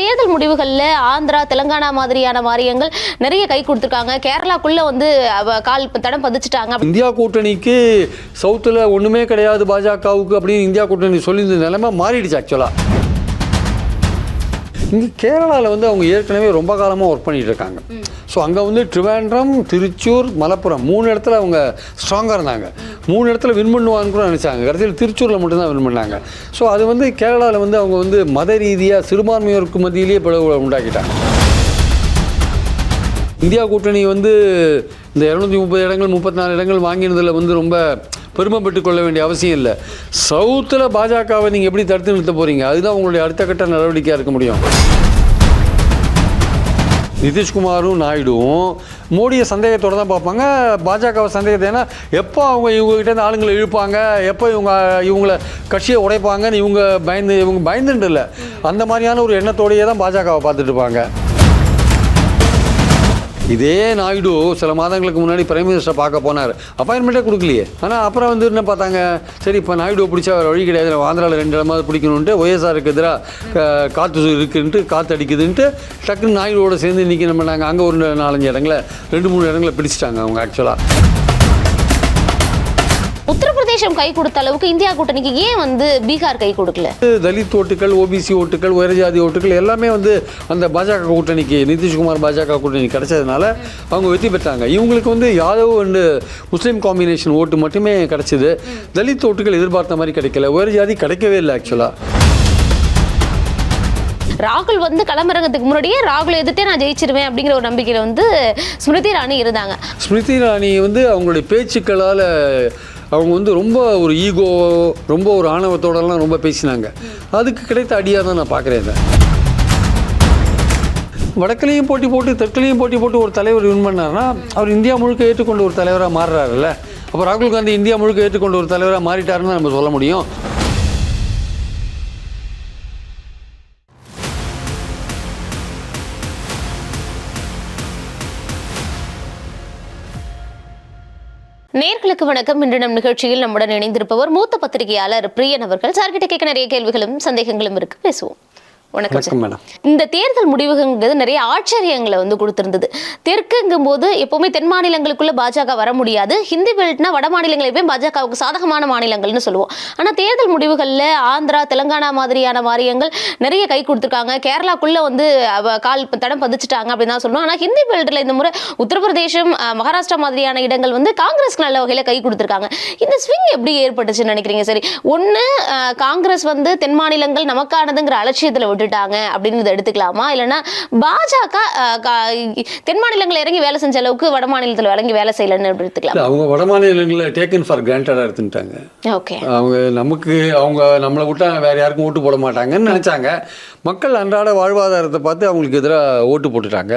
தேர்தல் முடிவுகளில் ஆந்திரா தெலுங்கானா மாதிரியான வாரியங்கள் நிறைய கை கொடுத்துருக்காங்க. கேரளாக்குள்ளே வந்து அவ கால் தடம் பதிச்சுட்டாங்க. இந்தியா கூட்டணிக்கு சவுத்தில் ஒன்றுமே கிடையாது பாஜகவுக்கு அப்படின்னு இந்தியா கூட்டணி சொல்லியிருந்த நிலைமை மாறிடுச்சு ஆக்சுவலாக இங்கே கேரளாவில் வந்து அவங்க ஏற்கனவே ரொம்ப காலமாக ஒர்க் பண்ணிகிட்டு இருக்காங்க ஸோ அங்கே வந்து ட்ரிவாண்ட்ரம் திருச்சூர் மலப்புரம் மூணு இடத்துல அவங்க ஸ்ட்ராங்காக இருந்தாங்க. மூணு இடத்துல வின் பண்ணுவாங்கன்னு கூட நினச்சாங்க. கடைசியில் திருச்சூரில் மட்டும்தான் வின் பண்ணாங்க. ஸோ அது வந்து கேரளாவில் வந்து அவங்க வந்து மத ரீதியாக சிறுபான்மையோருக்கு மத்தியிலேயே பிளவுகளை உண்டாக்கிட்டாங்க. இந்தியா கூட்டணி வந்து இந்த இரநூத்தி முப்பது இடங்கள் முப்பத்தி நாலு இடங்கள் வாங்கினதில் வந்து ரொம்ப பெருமைப்பட்டு கொள்ள வேண்டிய அவசியம் இல்லை. சவுத்தில் பாஜகவை நீங்கள் எப்படி தடுத்து நிறுத்த போகிறீங்க அதுதான் உங்களுடைய அடுத்த கட்ட நடவடிக்கையாக இருக்க முடியும். நிதிஷ்குமாரும் நாயுடுவும் மோடியை சந்தேகத்தோடு தான் பார்ப்பாங்க. பாஜகவை சந்தேகத்தை ஏன்னா எப்போ அவங்க இவங்ககிட்ட ஆளுங்களை இழுப்பாங்க? எப்போ இவங்க இவங்கள கட்சியை உடைப்பாங்கன்னு இவங்க பயந்து இவங்க பயந்துட்டு இல்லை. அந்த மாதிரியான ஒரு எண்ணத்தோடையே தான் பாஜகவை பார்த்துட்டு இருப்பாங்க. இதே நாயுடு சில மாதங்களுக்கு முன்னாடி பிரைம் மினிஸ்டர் பார்க்க போனார். அப்பாயின்மெண்ட்டே கொடுக்கலையே. ஆனால் அப்புறம் வந்து என்ன பார்த்தாங்க? சரி இப்போ நாயுடு பிடிச்சா வேறு வழி கிடையாது. ஆந்திராவில் ரெண்டு இடமாவது பிடிக்கணுன்ட்டு ஒய்எஸ்ஆருக்கு எதிராக காற்று இருக்குன்ட்டு காற்று அடிக்குதுன்ட்டு டக்குன்னு நாயுடுவோட சேர்ந்து இன்றைக்கி நம்ம நாங்கள் அங்கே ஒரு நாலஞ்சு இடங்களை ரெண்டு மூணு இடங்களை பிடிச்சிட்டாங்க அவங்க ஆக்சுவலாக உத்தரப்பிரதேசம் கை கொடுத்த அளவுக்கு இந்தியா கூட்டணிக்கு ஏன் வந்து பீகார் கை கொடுக்கல? தலித் ஓட்டுகள் ஓபிசி ஓட்டுகள் உயர்ஜாதி ஓட்டுகள் எல்லாமே வந்து அந்த பாஜக கூட்டணிக்கு நிதிஷ்குமார் பாஜக கூட்டணி கிடைச்சதுனால அவங்க வெற்றி பெற்றாங்க. இவங்களுக்கு வந்து யாதவ் அண்டு முஸ்லீம் காம்பினேஷன் ஓட்டு மட்டுமே கிடைச்சிது. தலித் ஓட்டுகள் எதிர்பார்த்த மாதிரி கிடைக்கல. உயர்ஜாதி கிடைக்கவே இல்லை ஆக்சுவலாக ராகுல் வந்து களமிறங்கத்துக்கு முன்னாடியே ராகுல் எதிர்த்தே நான் ஜெயிச்சிருவேன் அப்படிங்கிற ஒரு நம்பிக்கையில வந்து ஸ்மிருதி இரானி இருந்தாங்க. ஸ்மிருதி இரானி வந்து அவங்களுடைய பேச்சுக்களால் அவங்க வந்து ரொம்ப ஒரு ஈகோ ரொம்ப ஒரு ஆணவத்தோடலாம் ரொம்ப பேசினாங்க. அதுக்கு கிடைத்த அடியாக தான் நான் பார்க்குறேன் இதை. வடக்குலையும் போட்டி போட்டு தெற்குலையும் போட்டி போட்டு ஒரு தலைவர் வின் பண்ணார்னா அவர் இந்தியா முழுக்க ஏற்றுக்கொண்ட ஒரு தலைவராக மாறுறாருல்ல. அப்போ ராகுல் காந்தி இந்தியா முழுக்க ஏற்றுக்கொண்ட ஒரு தலைவராக மாறிட்டாருன்னு நம்ம சொல்ல முடியும். நேர்களுக்கு வணக்கம். இன்று நம் நிகழ்ச்சியில் நம்முடன் இணைந்திருப்பவர் மூத்த பத்திரிகையாளர் பிரியன் அவர்கள். சார்கிட்ட கேட்க நிறைய கேள்விகளும் சந்தேகங்களும் இருக்கு. பேசுவோம். வணக்கம் இந்த தேர்தல் முடிவுங்கிறது நிறைய ஆச்சரியங்களை வந்து கொடுத்திருந்தது. தெற்குங்கும் போது எப்பவுமே தென் மாநிலங்களுக்குள்ள பாஜக வர முடியாது. ஹிந்தி பெல்ட்னா வட மாநிலங்கள் எப்பயும் பாஜகவுக்கு சாதகமான மாநிலங்கள்னு சொல்லுவோம். ஆனா தேர்தல் முடிவுகளில் ஆந்திரா தெலுங்கானா மாதிரியான வாரியங்கள் நிறைய கை கொடுத்துருக்காங்க. கேரளாக்குள்ள வந்து கால் தடம் பதிச்சுட்டாங்க அப்படின்னு தான் சொல்லுவோம் ஆனா ஹிந்தி பெல்ட்ல இந்த முறை உத்தரப்பிரதேசம் மகாராஷ்டிரா மாதிரியான இடங்கள் வந்து காங்கிரஸ்க்கு நல்ல வகையில கை கொடுத்துருக்காங்க. இந்த ஸ்விங் எப்படி ஏற்பட்டுச்சுன்னு நினைக்கிறீங்க? சரி ஒன்று காங்கிரஸ் வந்து தென் மாநிலங்கள் நமக்கானதுங்கிற அலட்சியத்தில் விட்டுட்டாங்க அப்படின்னு எடுத்துக்கலாமா? இல்லைன்னா பாஜக தென் மாநிலங்கள் இறங்கி வேலை செஞ்ச அளவுக்கு வட மாநிலத்தில் இறங்கி வேலை செய்யலன்னு எடுத்துக்கலாம். அவங்க வட மாநிலங்களில் டேக்கன் ஃபார் கிராண்டடாக எடுத்துட்டாங்க ஓகே. அவங்க நமக்கு அவங்க நம்மளை விட்டா வேற யாருக்கும் ஓட்டு போட மாட்டாங்கன்னு நினச்சாங்க. மக்கள் அன்றாட வாழ்வாதாரத்தை பார்த்து அவங்களுக்கு எதிராக ஓட்டு போட்டுட்டாங்க.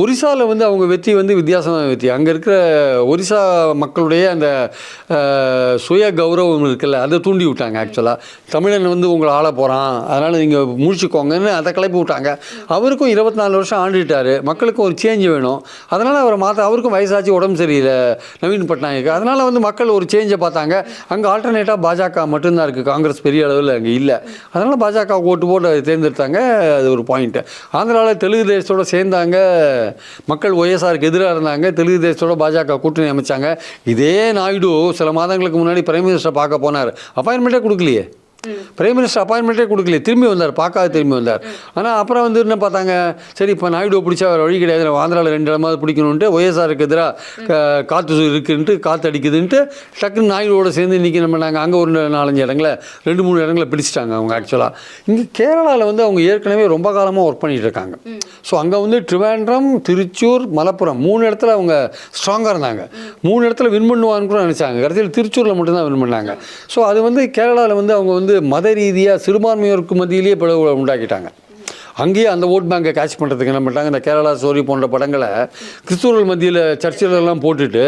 ஒரிசாவில் வந்து அவங்க வெற்றி வந்து வித்தியாசமான வெற்றி. அங்கே இருக்கிற ஒரிசா மக்களுடைய அந்த சுய கௌரவம் இருக்குல்ல அதை தூண்டி விட்டாங்க ஆக்சுவலாக தமிழன் வந்து உங்களை ஆள போகிறான் அதனால் நீங்கள் முடிச்சுக்கோங்கன்னு அதை கிளப்பி விட்டாங்க. அவருக்கும் இருபத்தி நாலு வருஷம் ஆண்டுட்டார். மக்களுக்கும் ஒரு சேஞ்ச் வேணும். அதனால் அவரை மாற்ற அவருக்கும் வயசாச்சு உடம்பு சரியில்லை நவீன் பட்நாயக் அதனால் வந்து மக்கள் ஒரு சேஞ்சை பார்த்தாங்க. அங்கே ஆல்டர்னேட்டாக பாஜக மட்டும்தான் இருக்குது காங்கிரஸ் பெரிய அளவில் அங்கே இல்லை. அதனால் பாஜக ஓட்டு போட்டு அதை தேர்ந்தெடுத்தாங்க அது ஒரு பாயிண்ட்டு ஆந்திராவில் தெலுங்கு தேசத்தோட சேர்ந்தாங்க மக்கள் ஒய்எஸ்ஆருக்கு எதிராக இருந்தாங்க தெலுங்கு தேசத்தோட பாஜக கூட்டணி அமைச்சாங்க. இதே நாயுடு சில மாதங்களுக்கு முன்னாடி பிரைம் மினிஸ்டர் பார்க்க போனார். அப்பாயின்மெண்ட்டே கொடுக்கலையே. பிரைம் மினிஸ்டர் அப்பாயின்மெண்ட்டே கொடுக்கல திரும்பி வந்தார் பார்க்காத திரும்பி வந்தார். ஆனால் அப்புறம் வந்து என்ன பார்த்தாங்க? சரி இப்போ நாயுடு பிடிச்சா வேறு வழி கிடையாது. ஆந்திராவில் ரெண்டு இடமாவது பிடிக்கணுன்ட்டு ஒய்எஸ்ஆருக்கு எதிராக காற்று இருக்குன்ட்டு காற்று அடிக்குதுன்ட்டு டக்குன்னு நாயுடுவோட சேர்ந்து இன்றைக்கி நம்ம நாங்கள் அங்கே ஒரு நாலஞ்சு இடங்கள ரெண்டு மூணு இடங்களை பிடிச்சிட்டாங்க அவங்க ஆக்சுவலாக இங்கே கேரளாவில் வந்து அவங்க ஏற்கனவே ரொம்ப காலமாக ஒர்க் பண்ணிகிட்டு இருக்காங்க. ஸோ அங்கே வந்து ட்ரிவாண்ட்ரம் திருச்சூர் மலப்புரம் மூணு இடத்துல அவங்க ஸ்ட்ராங்காக இருந்தாங்க. மூணு இடத்துல வின் பண்ணுவாங்கன்னு கூட நினச்சாங்க. கடைசியில் திருச்சூரில் மட்டும்தான் வின் பண்ணாங்க. ஸோ அது வந்து கேரளாவில் வந்து அவங்க வந்து மத ரீதியாக சிறுபான்மையோருக்கு மத்தியிலேயே பிளவுகளை உண்டாக்கிட்டாங்க. அங்கேயே அந்த ஓட் பேங்கை கேட்ச் பண்ணுறதுக்கு என்ன பண்ணிட்டாங்க? இந்த கேரளா ஸ்டோரி போன்ற படங்களை கிறிஸ்துவர்கள் மத்தியில் சர்ச்சிலெல்லாம் போட்டுட்டு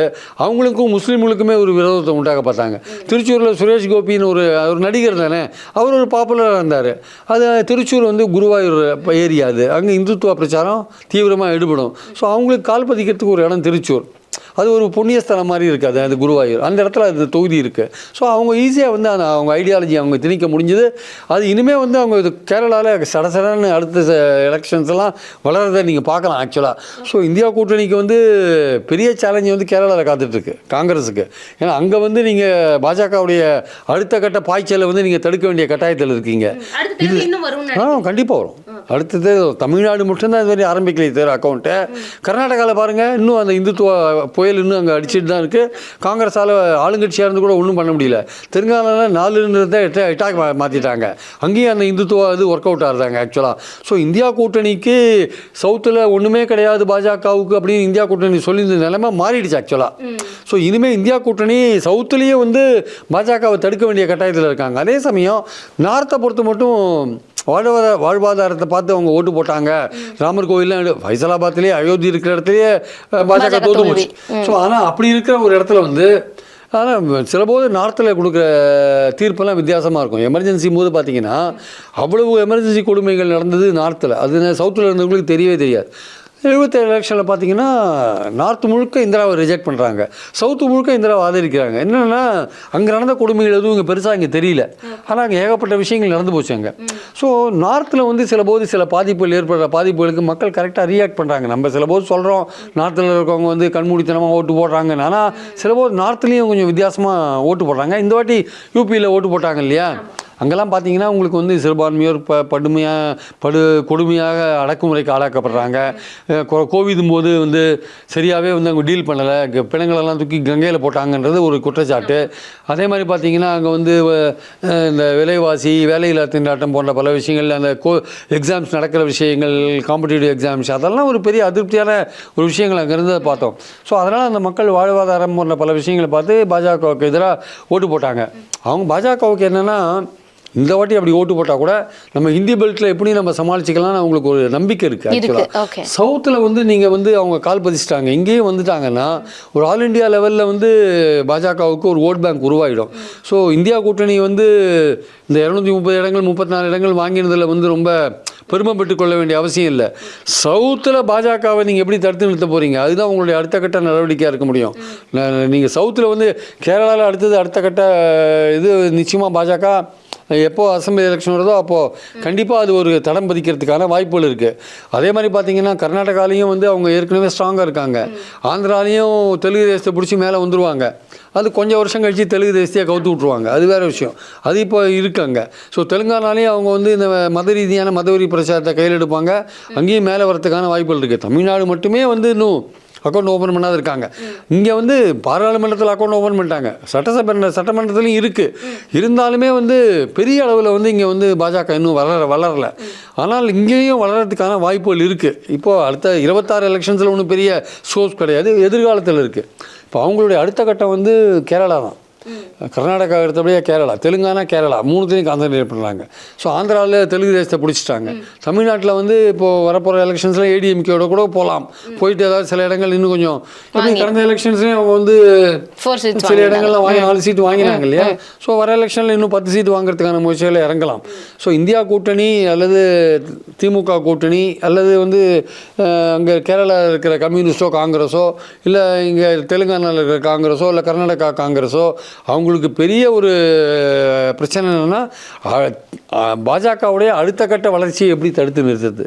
அவங்களுக்கும் முஸ்லீம்களுக்குமே ஒரு விரோதத்தை உண்டாக்க பார்த்தாங்க. திருச்சூரில் சுரேஷ் கோபின்னு ஒரு ஒரு நடிகர் தானே அவர் ஒரு பாப்புலராக இருந்தார். அது திருச்சூர் வந்து குருவாயூர் ஏரியா அது. அங்கே இந்துத்துவ பிரச்சாரம் தீவிரமாக ஈடுபடும். ஸோ அவங்களுக்கு கால் பதிக்கிறதுக்கு ஒரு இடம் திருச்சூர். அது ஒரு புண்ணியஸ்தலம் மாதிரி இருக்குது அது குருவாயூர். அந்த இடத்துல அது தொகுதி இருக்குது ஸோ அவங்க ஈஸியாக வந்து அந்த அவங்க ஐடியாலஜி அவங்க திணிக்க முடிஞ்சது. அது இனிமேல் வந்து அவங்க இது கேரளாவில் சடசடன்னு அடுத்த எலெக்ஷன்ஸ் எல்லாம் வளர்றதை நீங்கள் பார்க்கலாம் ஆக்சுவலாக ஸோ இந்தியா கூட்டணிக்கு வந்து பெரிய சேலஞ்சு வந்து கேரளாவில் காத்துட்ருக்கு காங்கிரஸுக்கு. ஏன்னா அங்கே வந்து நீங்கள் பாஜகவுடைய அடுத்த கட்ட பாய்ச்சலை வந்து நீங்கள் தடுக்க வேண்டிய கட்டாயத்தில் இருக்கீங்க. வரும் ஆ கண்டிப்பாக வரும். அடுத்தது தமிழ்நாடு மட்டும்தான் இது வரையும் ஆரம்பிக்கல இது அக்கௌண்ட்டு கர்நாடகாவில் பாருங்கள் இன்னும் அந்த இந்துத்துவ புயல் இன்னும் அங்கே அடிச்சிட்டு தான் இருக்குது காங்கிரஸால் ஆளுங்கட்சியாக இருந்து கூட ஒன்றும் பண்ண முடியல. தெலுங்கானாவில் நாலுன்றதை மா மாற்றிட்டாங்க அங்கேயும் அந்த இந்துத்துவ இது ஒர்க் அவுட் ஆகுறாங்க ஆக்சுவலாக ஸோ இந்தியா கூட்டணிக்கு சவுத்தில் ஒன்றுமே கிடையாது பாஜகவுக்கு அப்படின்னு இந்தியா கூட்டணி சொல்லி இந்த நிலைமை மாறிடுச்சு ஆக்சுவலாக ஸோ இனிமேல் இந்தியா கூட்டணி சவுத்துலேயே வந்து பாஜகவை தடுக்க வேண்டிய கட்டாயத்தில் இருக்காங்க. அதே சமயம் நார்த்தை பொறுத்த மட்டும் வாழ்வாதார வாழ்வாதாரத்தை பார்த்து அவங்க ஓட்டு போட்டாங்க. ராமர் கோயில்லாம் ஃபைசலாபாத்லேயே அயோத்தி இருக்கிற இடத்துலயே பாஜக தோல்வி. போச்சு. ஸோ ஆனால் அப்படி இருக்கிற ஒரு இடத்துல வந்து ஆனால் சில போது நார்த்தில் கொடுக்குற தீர்ப்பெல்லாம் வித்தியாசமாக இருக்கும். எமர்ஜென்சி போது பார்த்தீங்கன்னா அவ்வளவு எமர்ஜென்சி கொடுமைகள் நடந்தது நார்த்தில் அது சவுத்தில் இருந்தவங்களுக்கு தெரியவே தெரியாது. எழுபத்தேழு எலெக்ஷனில் பார்த்தீங்கன்னா நார்த் முழுக்க இந்திராவை ரிஜெக்ட் பண்ணுறாங்க சவுத்து முழுக்க இந்திராவை ஆதரிக்கிறாங்க. என்னென்னா அங்கே நடந்த கொடுமைகள் எதுவும் இங்கே பெருசாக இங்கே தெரியல. ஆனால் அங்கே ஏகப்பட்ட விஷயங்கள் நடந்து போச்சு அங்கே. ஸோ நார்த்தில் வந்து சில போது சில பாதிப்புகள் ஏற்படுற பாதிப்புகளுக்கு மக்கள் கரெக்டாக ரியாக்ட் பண்ணுறாங்க நம்ம சில போது சொல்கிறோம் நார்த்தில் இருக்கவங்க வந்து கண்மூடித்தனமாக ஓட்டு போடுறாங்க. ஆனால் சில போது நார்த்லேயும் கொஞ்சம் வித்தியாசமாக ஓட்டு போடுறாங்க. இந்த வாட்டி யூபியில் ஓட்டு போட்டாங்க இல்லையா? அங்கெல்லாம் பார்த்தீங்கன்னா உங்களுக்கு வந்து சிறுபான்மையோர் ப படுமையாக படு கொடுமையாக அடக்குமுறைக்கு ஆளாக்கப்படுறாங்க. கோ- கோவிதும் போது வந்து சரியாகவே வந்து அவங்க டீல் பண்ணலை. பிணங்களெல்லாம் தூக்கி கங்கையில் போட்டாங்கன்றது ஒரு குற்றச்சாட்டு. அதே மாதிரி பார்த்தீங்கன்னா அங்கே வந்து இந்த விலைவாசி வேலையில்லா திண்டாட்டம் போன்ற பல விஷயங்கள் அந்த கோ எக்ஸாம்ஸ் நடக்கிற விஷயங்கள் காம்படிட்டிவ் எக்ஸாம்ஸ் அதெல்லாம் ஒரு பெரிய அதிருப்தியான ஒரு விஷயங்கள் அங்கே இருந்ததை பார்த்தோம். ஸோ அதனால் அந்த மக்கள் வாழ்வாதாரம் போன்ற பல விஷயங்களை பார்த்து பாஜகவுக்கு எதிராக ஓட்டு போட்டாங்க. அவங்க பாஜகவுக்கு என்னென்னா இந்த வாட்டி அப்படி ஓட்டு போட்டால் கூட நம்ம ஹிந்தி பெல்ட்டில் எப்படி நம்ம சமாளிச்சுக்கலாம்னு அவங்களுக்கு ஒரு நம்பிக்கை இருக்குது இருக்கு. ஆக்சுவலாக சவுத்தில் வந்து நீங்கள் வந்து அவங்க கால் பதிச்சிட்டாங்க இங்கேயும் வந்துட்டாங்கன்னா ஒரு ஆல் இந்தியா லெவலில் வந்து பாஜகவுக்கு ஒரு ஓட் பேங்க் உருவாகிடும் ஸோ இந்தியா கூட்டணி வந்து இந்த இரநூத்தி முப்பது இடங்கள் முப்பத்தி நாலு இடங்கள் வாங்கினதில் வந்து ரொம்ப பெருமைப்பட்டு கொள்ள வேண்டிய அவசியம் இல்லை. சவுத்தில் பாஜகவை நீங்கள் எப்படி தடுத்து நிறுத்த போகிறீங்க அதுதான் உங்களுடைய அடுத்த கட்ட நடவடிக்கையாக இருக்க முடியும். நீங்கள் சவுத்தில் வந்து கேரளாவில் அடுத்தது அடுத்த கட்ட இது நிச்சயமாக பாஜக எப்போ அசம்பிளி எலெக்ஷன் வருதோ அப்போது கண்டிப்பாக அது ஒரு தடம் பதிக்கிறதுக்கான வாய்ப்புகள் இருக்குது அதே மாதிரி பார்த்தீங்கன்னா கர்நாடகாலையும் வந்து அவங்க ஏற்கனவே ஸ்ட்ராங்காக இருக்காங்க. ஆந்திராலையும் தெலுங்கு தேசத்தை பிடிச்சி மேலே வந்துருவாங்க. அது கொஞ்சம் வருஷம் கழித்து தெலுங்கு தேசத்தையே கவுத்து விட்ருவாங்க அது வேறு விஷயம். அது இப்போ இருக்காங்க ஸோ தெலுங்கானாலையும் அவங்க வந்து இந்த மத ரீதியான மதவெறி பிரச்சாரத்தை கையில் எடுப்பாங்க. அங்கேயும் மேலே வரதுக்கான வாய்ப்புகள் இருக்குது தமிழ்நாடு மட்டுமே வந்து இன்னும் அக்கௌண்ட் ஓப்பன் பண்ணாது இருக்காங்க. இங்கே வந்து பாராளுமன்றத்தில் அக்கௌண்ட் ஓப்பன் பண்ணிட்டாங்க. சட்டசபை சட்டமன்றத்துலையும் இருக்குது இருந்தாலுமே வந்து பெரிய அளவில் வந்து இங்கே வந்து பாஜக இன்னும் வளர வளரல. ஆனால் இங்கேயும் வளர்கிறதுக்கான வாய்ப்புகள் இருக்குது இப்போது அடுத்த இருபத்தாறு எலெக்ஷன்ஸில் ஒன்றும் பெரிய சோர்ஸ் கிடையாது. எதிர்காலத்தில் இருக்குது இப்போ அவங்களுடைய அடுத்த கட்டம் வந்து கேரளா தான். கர்நாடகா எடுத்தபடியே கேரளா தெலுங்கானா கேரளா மூணுத்தையும் கான்சன்ட்ரேட் பண்ணுறாங்க ஸோ ஆந்திராவில் தெலுங்கு தேசத்தை பிடிச்சிட்டாங்க. தமிழ்நாட்டில் வந்து இப்போது வரப்போகிற எலெக்ஷன்ஸில் ஏடிஎம்கேயோட கூட போகலாம் போயிட்டு ஏதாவது சில இடங்கள் இன்னும் கொஞ்சம் கடந்த எலெக்ஷன்ஸ்லேயும் அவங்க வந்து சில இடங்கள்ல வாங்கி நாலு சீட்டு வாங்கினாங்க இல்லையா? ஸோ வர எலெக்ஷனில் இன்னும் பத்து சீட்டு வாங்குறதுக்கான முயற்சிகளை இறங்கலாம். ஸோ இந்தியா கூட்டணி அல்லது திமுக கூட்டணி அல்லது வந்து அங்கே கேரளாவில் இருக்கிற கம்யூனிஸ்டோ காங்கிரஸோ இல்லை இங்கே தெலுங்கானாவில் இருக்கிற காங்கிரஸோ இல்லை கர்நாடகா காங்கிரஸோ அவங்களுக்கு பெரிய ஒரு பிரச்சனை என்னென்னா பாஜகவுடைய அடுத்த கட்ட வளர்ச்சியை எப்படி தடுத்து நிறுத்துறது?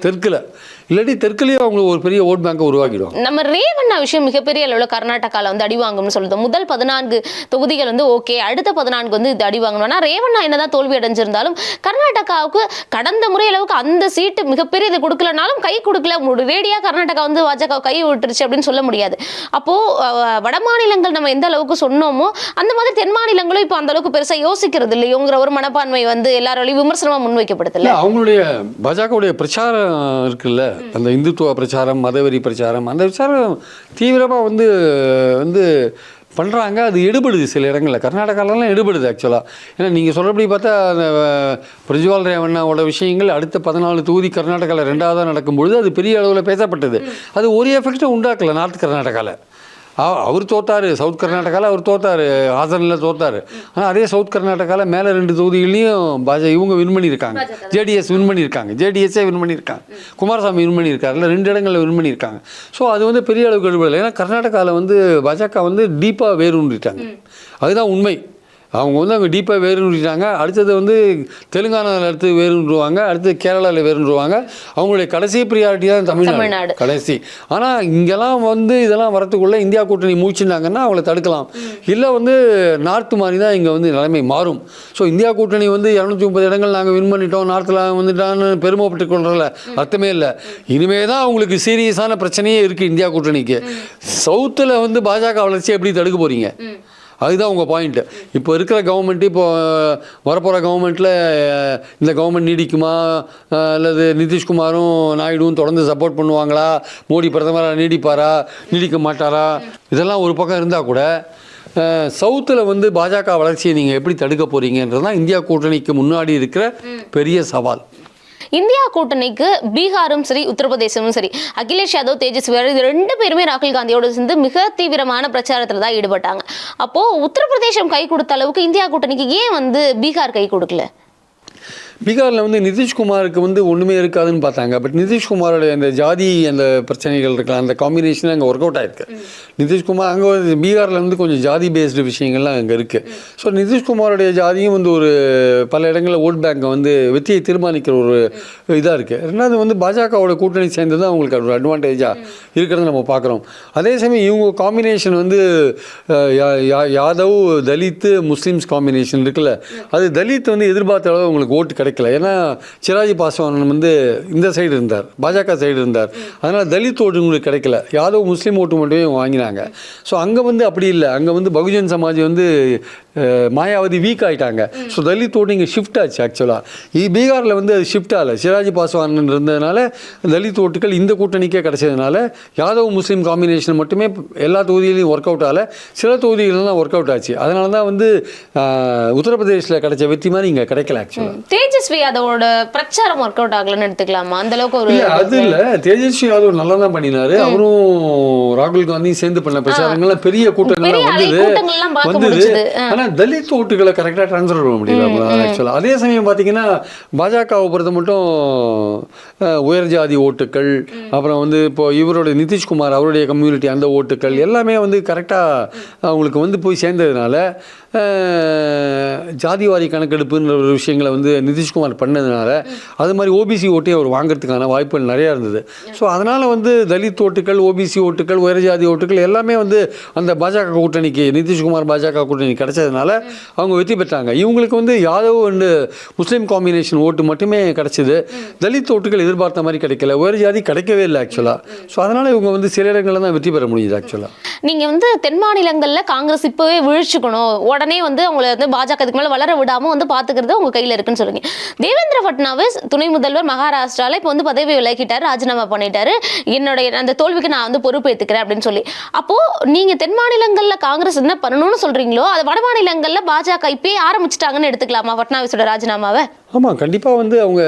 தெற்கில். இல்லாட்டி தெற்குலேயே அவங்களுக்கு ஒரு பெரிய ஓட் பேங்கை உருவாக்கிடும். நம்ம ரேவண்ணா விஷயம் மிகப்பெரிய அளவில் கர்நாடகாவில் வந்து அடி வாங்கும்னு சொல்லுது. முதல் பதினான்கு தொகுதிகள் வந்து ஓகே அடுத்த பதினான்கு வந்து இது அடி வாங்கணும். ஆனால் ரேவண்ணா என்னதான் தோல்வி அடைஞ்சிருந்தாலும் கர்நாடகாவுக்கு கடந்த முறை அளவுக்கு அந்த சீட்டு மிகப்பெரிய இது கொடுக்கலனாலும் கை கொடுக்கல. ஒரு ரேடியா கர்நாடகா வந்து பாஜக கை விட்டுருச்சு அப்படின்னு சொல்ல முடியாது. அப்போ அஹ், வட மாநிலங்கள் நம்ம எந்த அளவுக்கு சொன்னோமோ அந்த மாதிரி தென் மாநிலங்களும் இப்போ அந்த அளவுக்கு பெருசா யோசிக்கிறது இல்லையோங்கிற ஒரு மனப்பான்மை வந்து எல்லாராலையும் விமர்சனமா முன்வைக்கப்படுது இல்லை அவங்களுடைய பாஜகவுடைய பிரச்சாரம் இருக்குல்ல. அந்த இந்துத்துவ பிரச்சாரம் மதவெறி பிரச்சாரம் அந்த பிரச்சாரம் தீவிரமாக வந்து வந்து பண்ணுறாங்க அது எடுபடுது சில இடங்களில். கர்நாடகாலலாம் எடுபடுது ஆக்சுவலாக ஏன்னா நீங்கள் சொல்கிறபடி பார்த்தா அந்த பிரஜ்வால் ரேவண்ணாவோட விஷயங்கள் அடுத்த பதினாலு தொகுதி கர்நாடகாவில் ரெண்டாவதாக நடக்கும்பொழுது அது பெரிய அளவில் பேசப்பட்டது. அது ஒரு எஃபெக்டும் உண்டாக்கல நார்த் கர்நாடகாவில் அவர் தோத்தாரு. சவுத் கர்நாடகாவில் அவர் தோத்தாரு. ஹாசனில் தோத்தாரு. ஆனால் அதே சவுத் கர்நாடகாவில் மேலே ரெண்டு தொகுதிகளையும் பாஜக இவங்க வின் பண்ணியிருக்காங்க. ஜேடிஎஸ் வின் பண்ணியிருக்காங்க. ஜேடிஎஸ்ஸே வின் பண்ணியிருக்காங்க. குமாரசாமி வின் பண்ணியிருக்காருல ரெண்டு இடங்களில் வின் பண்ணியிருக்காங்க. ஸோ அது வந்து பெரிய அளவுக்கு எடுபடலை ஏன்னா கர்நாடகாவில் வந்து பாஜக வந்து டீப்பாக வேரூன்றிட்டாங்க. அதுதான் உண்மை. அவங்க வந்து அங்கே டீப்பாக வேரூன்றிட்டாங்க அடுத்தது வந்து தெலுங்கானாவில் அடுத்து வேரூன்றுவாங்க அடுத்து கேரளாவில் வேரூன்றுவாங்க அவங்களுடைய கடைசி ப்ரியாரிட்டி தான் தமிழ்நாடு. கடைசி. ஆனால் இங்கெல்லாம் வந்து இதெல்லாம் வரத்துக்குள்ளே இந்தியா கூட்டணி மூச்சுனாங்கன்னா அவங்கள தடுக்கலாம். இல்லை வந்து நார்த் மாதிரி தான் இங்கே வந்து நிலைமை மாறும். ஸோ இந்தியா கூட்டணி வந்து இரநூத்தி முப்பது இடங்கள் நாங்கள் வின் பண்ணிட்டோம். நார்த்தில் வந்துட்டான்னு பெருமைப்பட்டு கொள்றதில்ல அர்த்தமே இல்லை. இனிமே தான் அவங்களுக்கு சீரியஸான பிரச்சனையே இருக்குது இந்தியா கூட்டணிக்கு. சவுத்தில் வந்து பாஜக வளர்ச்சி எப்படி தடுக்க போகிறீங்க அதுதான் உங்கள் பாயிண்ட்டு இப்போ இருக்கிற கவர்மெண்ட் இப்போ வரப்போகிற கவர்மெண்ட்டில் இந்த கவர்மெண்ட் நீடிக்குமா? அல்லது நிதிஷ்குமாரும் நாயுடுவும் தொடர்ந்து சப்போர்ட் பண்ணுவாங்களா? மோடி பிரதமராக நீடிப்பாரா? நீடிக்க மாட்டாரா? இதெல்லாம் ஒரு பக்கம் இருந்தால் கூட சவுத்தில் வந்து பாஜக வளர்ச்சியை நீங்கள் எப்படி தடுக்க போகிறீங்கன்றது தான் இந்தியா கூட்டணிக்கு முன்னாடி இருக்கிற பெரிய சவால். இந்தியா கூட்டணிக்கு பீகாரும் சரி உத்தரப்பிரதேசமும் சரி அகிலேஷ் யாதவ் தேஜஸ்வி யாதவ் இது ரெண்டு பேருமே ராகுல் காந்தியோட சேர்ந்து மிக தீவிரமான பிரச்சாரத்தில் தான் ஈடுபட்டாங்க. அப்போ உத்தரப்பிரதேசம் கை கொடுத்த அளவுக்கு இந்தியா கூட்டணிக்கு ஏன் வந்து பீகார் கை கொடுக்கல? பீகாரில் வந்து நிதிஷ்குமாருக்கு வந்து ஒன்றுமே இருக்காதுன்னு பார்த்தாங்க. பட் நிதிஷ்குமாரோட அந்த ஜாதி அந்த பிரச்சனைகள் இருக்கலாம் அந்த காம்பினேஷன் அங்கே ஒர்க் அவுட் ஆயிருக்கு. நிதிஷ்குமார் அங்கே வந்து பீகாரில் வந்து கொஞ்சம் ஜாதி பேஸ்டு விஷயங்கள்லாம் அங்கே இருக்குது ஸோ நிதிஷ்குமாரோடைய ஜாதியும் வந்து ஒரு பல இடங்களில் ஓட் பேங்கை வந்து வெற்றியை தீர்மானிக்கிற ஒரு இதாக இருக்குது ரெண்டாவது வந்து பாஜகவோட கூட்டணி சேர்ந்தது தான் அவங்களுக்கு ஒரு அட்வான்டேஜாக இருக்கிறத நம்ம பார்க்குறோம். அதே சமயம் இவங்க காம்பினேஷன் வந்து யா- யா- யாதவ் தலித்து முஸ்லீம்ஸ் காம்பினேஷன் இருக்குல்ல அது தலித் வந்து எதிர்பார்த்த அளவு உங்களுக்கு ஓட்டு கிடையாது கிடைக்கல. ஏன்னா சிராஜி பாஸ்வான் வந்து இந்த சைடு இருந்தார் பாஜக சைடு இருந்தார். அதனால் தலித் ஓட்டு உங்களுக்கு கிடைக்கல. யாதவ் முஸ்லீம் ஓட்டு மட்டுமே வாங்கினாங்க. ஸோ அங்கே வந்து அப்படி இல்லை. அங்கே வந்து பகுஜன் சமாஜ் வந்து மாயாவதி வீக் ஆயிட்டாங்க. ஸோ தலித் ஓட்டு இங்கே ஷிஃப்ட் ஆச்சு ஆக்சுவலாக பீகாரில் வந்து அது ஷிஃப்ட் ஆகலை. சிராஜி பாஸ்வான் இருந்ததுனால தலித் ஓட்டுகள் இந்த கூட்டணிக்கே கிடைச்சதுனால யாதவ் முஸ்லீம் காம்பினேஷன் மட்டுமே எல்லா தொகுதியிலையும் ஒர்க் அவுட் ஆகல. சில தொகுதிகளெலாம் ஒர்க் அவுட் ஆச்சு. அதனால தான் வந்து உத்தரப்பிரதேசில் கிடைச்ச வெற்றி மாதிரி இங்கே கிடைக்கல ஆக்சுவலாக தேஜஸ்வி யாதவோட பிரச்சாரம் ஒர்க் அவுட் ஆகலன்னு எடுத்துக்கலாமா? அந்த அளவுக்கு ஒரு அது இல்ல. தேஜஸ்வி யாதவ் நல்லா தான் பண்ணினாரு. அவரும் ராகுல் காந்தியும் சேர்ந்து பண்ண பிரச்சாரங்கள்லாம் பெரிய கூட்டங்கள்லாம் வந்தது. வந்தது முடிஞ்சது. தலித் ஓட்டுகளை கரெக்டாக ட்ரான்ஸ்ஃபர் பண்ண முடியல ஆக்சுவலாக அதே சமயம் பார்த்தீங்கன்னா பாஜகவை பொறுத்த மட்டும் உயர் ஜாதி ஓட்டுக்கள் அப்புறம் வந்து இப்போ இவரோட நிதிஷ்குமார் அவருடைய கம்யூனிட்டி அந்த ஓட்டுக்கள் எல்லாமே வந்து கரெக்டாக அவங்களுக்கு வந்து போய் சேர்ந்ததுனால ஜாதிவாரி கணக்கெடுப்புன்ற ஒரு விஷயங்களை வந்து நிதிஷ்குமார் பண்ணதுனால அது மாதிரி ஓபிசி ஓட்டை அவர் வாங்குறதுக்கான வாய்ப்புகள் நிறையா இருந்தது. ஸோ அதனால் வந்து தலித் ஓட்டுகள் ஓபிசி ஓட்டுகள் உயர்ஜாதி ஓட்டுகள் எல்லாமே வந்து அந்த பாஜக கூட்டணிக்கு நிதிஷ்குமார் பாஜக கூட்டணி கிடைச்சதுனால அவங்க வெற்றி பெற்றாங்க. இவங்களுக்கு வந்து யாதவ் அண்டு முஸ்லீம் காம்பினேஷன் ஓட்டு மட்டுமே கிடச்சிது. தலித் ஓட்டுகள் எதிர்பார்த்த மாதிரி கிடைக்கல. உயர்ஜாதி கிடைக்கவே இல்லை ஆக்சுவலாக ஸோ அதனால் இவங்க வந்து சில இடங்களில் தான் வெற்றி பெற முடியுது ஆக்சுவலாக நீங்கள் வந்து தென் மாநிலங்களில் காங்கிரஸ் இப்போவே விழிச்சுக்கணும். உடனே வந்து அவங்கள வந்து பாஜக இதுக்கு மேலே வளர விடாமல் வந்து பார்த்துக்கிறது உங்கள் கையில் இருக்குன்னு சொல்லுங்க. தேவேந்திர பட்னாவிஸ் துணை முதல்வர் மகாராஷ்டிராவில் இப்போ வந்து பதவி விலகிட்டார் ராஜினாமா பண்ணிட்டாரு. என்னுடைய அந்த தோல்விக்கு நான் வந்து பொறுப்பேற்றுக்கிறேன் அப்படின்னு சொல்லி. அப்போது நீங்கள் தென் மாநிலங்களில் காங்கிரஸ் என்ன பண்ணணும்னு சொல்கிறீங்களோ அது வட மாநிலங்களில் பாஜக இப்பயே ஆரம்பிச்சிட்டாங்கன்னு எடுத்துக்கலாமா பட்னாவிஸோட ராஜினாமாவை? ஆமாம் கண்டிப்பாக வந்து அவங்க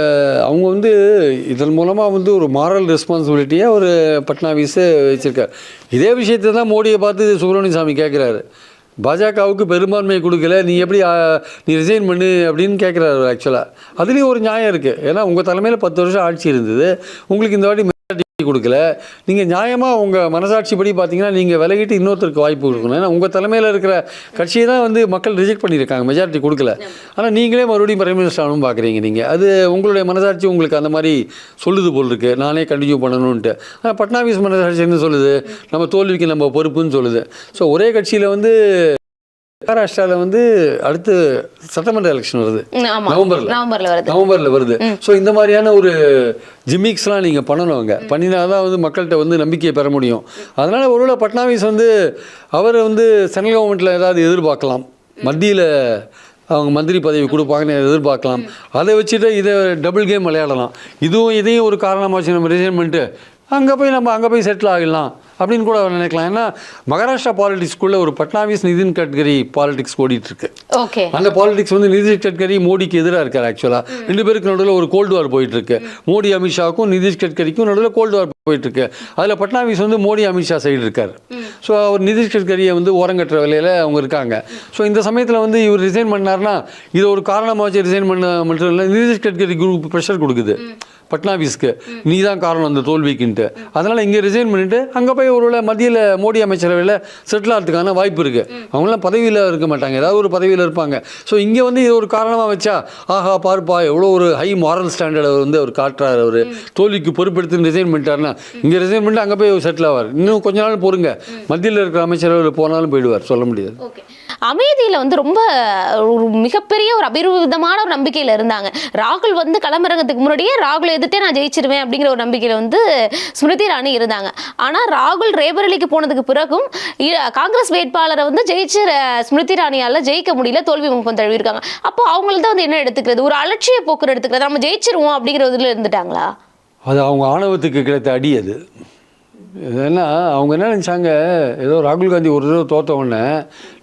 அவங்க வந்து இதன் மூலமாக வந்து ஒரு மாரல் ரெஸ்பான்சிபிலிட்டியாக ஒரு பட்னாவிஸை வச்சுருக்கார். இதே விஷயத்தை தான் மோடியை பார்த்து சுப்பிரமணிய சாமி கேட்குறாரு பாஜகவுக்கு பெரும்பான்மை கொடுக்கல. நீ எப்படி நீ ரிசைன் பண்ணு அப்படின்னு கேட்குறாரு ஆக்சுவலாக அதுலேயும் ஒரு நியாயம் இருக்குது ஏன்னா உங்கள் தலைமையில் பத்து வருஷம் ஆட்சி இருந்தது. உங்களுக்கு இந்த வாட்டி கொடுக்கல. நீங்கள் நியாயமாக உங்கள் மனசாட்சி படி பார்த்தீங்கன்னா நீங்கள் விலகிட்டு இன்னொருத்தருக்கு வாய்ப்பு கொடுக்கணும். ஏன்னா உங்கள் தலைமையில் இருக்கிற கட்சியை தான் வந்து மக்கள் ரிஜெக்ட் பண்ணியிருக்காங்க. மெஜாரிட்டி கொடுக்கல. ஆனால் நீங்களே மறுபடியும் பிரைம் மினிஸ்டர் ஆகணும் பார்க்குறீங்க நீங்கள் அது உங்களுடைய மனசாட்சி உங்களுக்கு அந்த மாதிரி சொல்லுது போல் இருக்கு. நானே கண்டினியூ பண்ணணுன்ட்டு ஆனால் பட்னாவிஸ் மனசாட்சி என்ன சொல்லுது? நம்ம தோல்விக்கு நம்ம பொறுப்புன்னு சொல்லுது. ஸோ ஒரே கட்சியில் வந்து மகாராஷ்டிராவில் வந்து அடுத்து சட்டமன்ற எலெக்ஷன் வருது. நவம்பர்ல. நவம்பர்ல வருது. நவம்பரில் வருது. ஸோ இந்த மாதிரியான ஒரு ஜிமிக்ஸ்லாம் நீங்கள் பண்ணணும் அங்கே. பண்ணினா தான் வந்து மக்கள்கிட்ட வந்து நம்பிக்கையை பெற முடியும். அதனால் ஒருவேளை பட்னாவிஸ் வந்து அவர் வந்து சென்ட்ரல் கவர்மெண்ட்டில் ஏதாவது எதிர்பார்க்கலாம். மத்தியில் அவங்க மந்திரி பதவி கொடுப்பாங்கன்னு எதிர்பார்க்கலாம். அதை வச்சுட்டு இதை டபுள் கேம் விளையாடலாம். இதுவும் இதையும் ஒரு காரணமாக வச்சு நம்ம ரிசைன் பண்ணிட்டு அங்கே போய் நம்ம அங்கே போய் செட்டில் ஆகிடலாம் அப்படின்னு கூட அவர் நினைக்கலாம். ஏன்னா மகாராஷ்டிரா பாலிடிக்ஸ்குள்ளே ஒரு பட்னாவிஸ் நிதின் கட்கரி பாலிடிக்ஸ் ஓடிட்டு இருக்கு ஓகே அந்த பாலிடிக்ஸ் வந்து நிதிஷ் கட்கரி மோடிக்கு எதிராக இருக்கார் ஆக்சுவலாக ரெண்டு பேருக்கு நடுவில் ஒரு கோல்டு வார் போயிட்டு இருக்கு மோடி அமித்ஷாவுக்கும் நிதிஷ் கட்கரிக்கும் நடுவில் கோல்டு வார் போயிட்டு இருக்கு அதில் பட்னாவிஸ் வந்து மோடி அமித்ஷா சைடு இருக்கார். ஸோ அவர் நிதிஷ் கட்கரியை வந்து ஓரங்கட்டுற வேலையில் அவங்க இருக்காங்க. ஸோ இந்த சமயத்தில் வந்து இவர் ரிசைன் பண்ணார்னா இது ஒரு காரணமாக வச்சு ரிசைன் பண்ண மட்டும் இல்லை நிதிஷ் கட்கரி குரூப் ப்ரெஷர் கொடுக்குது. பட்னாவிஸ்க்கு. நீ தான் காரணம் அந்த தோல்விக்குன்ட்டு. அதனால் இங்கே ரிசைன் பண்ணிவிட்டு அங்கே போய் ஒருவேளை மத்தியில் மோடி அமைச்சரவையில் செட்டில் ஆகிறதுக்கான வாய்ப்பு இருக்குது அவங்களாம் பதவியில் இருக்க மாட்டாங்க. ஏதாவது ஒரு பதவியில் இருப்பாங்க. ஸோ இங்கே வந்து இது ஒரு காரணமாக வச்சா ஆஹா பார்ப்பா எவ்வளோ ஒரு ஹை மாரல் ஸ்டாண்டர்டை வந்து அவர் காட்டுறாரு அவர். தோல்விக்கு பொறுப்பெடுத்து ரிசைன் பண்ணிட்டாருன்னா இங்கே ரிசைன் பண்ணிட்டு அங்கே போய் செட்டில் ஆவார். இன்னும் கொஞ்ச நாள் பொறுங்க. மத்தியில் இருக்கிற அமைச்சரவையில் போனாலும் போயிடுவார். சொல்ல முடியாது. அமைதியில் வந்து ரொம்ப ஒரு மிகப்பெரிய ஒரு அபிர்விதமான ஒரு நம்பிக்கையில் இருந்தாங்க. ராகுல் வந்து களமிறங்கத்துக்கு முன்னாடியே ராகுல் எதிர்த்தே நான் ஜெயிச்சிருவேன் அப்படிங்கிற ஒரு நம்பிக்கையில் வந்து ஸ்மிருதி இராணி இருந்தாங்க. ஆனால் ராகுல் ரேபரலிக்கு போனதுக்கு பிறகும் இ- காங்கிரஸ் வேட்பாளரை வந்து ஜெயிச்சு ஸ்மிருதி இராணியால் ஜெயிக்க முடியல தோல்வி முகம் தழுவிருக்காங்க அப்போ அவங்கள தான் வந்து என்ன எடுத்துக்கிறது? ஒரு அலட்சிய போக்குற எடுத்துக்கிறது. நம்ம ஜெயிச்சிருவோம் அப்படிங்கிற இதில் இருந்துட்டாங்களா? அது அவங்க ஆணவத்துக்கு கிடைத்த அடி அது. ஏன்னா அவங்க என்ன நினச்சாங்க? ஏதோ ராகுல் காந்தி ஒரு தடவை தோத்த உடனே